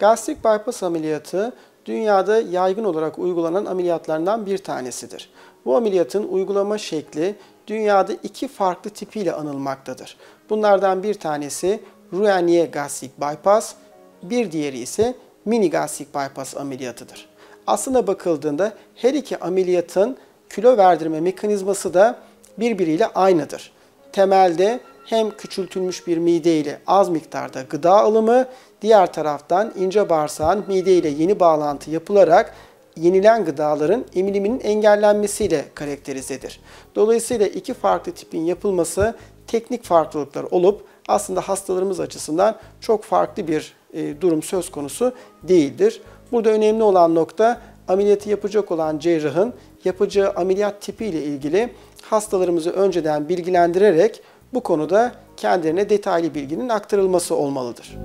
Gastrik bypass ameliyatı dünyada yaygın olarak uygulanan ameliyatlardan bir tanesidir. Bu ameliyatın uygulama şekli dünyada iki farklı tipiyle anılmaktadır. Bunlardan bir tanesi Roux-en-Y gastrik bypass, bir diğeri ise mini gastrik bypass ameliyatıdır. Aslında bakıldığında her iki ameliyatın kilo verdirme mekanizması da birbiriyle aynıdır. Temelde hem küçültülmüş bir mide ile az miktarda gıda alımı, diğer taraftan ince bağırsağın mide ile yeni bağlantı yapılarak yenilen gıdaların emiliminin engellenmesiyle karakterizedir. Dolayısıyla iki farklı tipin yapılması teknik farklılıklar olup aslında hastalarımız açısından çok farklı bir e, durum söz konusu değildir. Burada önemli olan nokta ameliyatı yapacak olan cerrahın yapacağı ameliyat tipi ile ilgili hastalarımızı önceden bilgilendirerek bu konuda kendilerine detaylı bilginin aktarılması olmalıdır.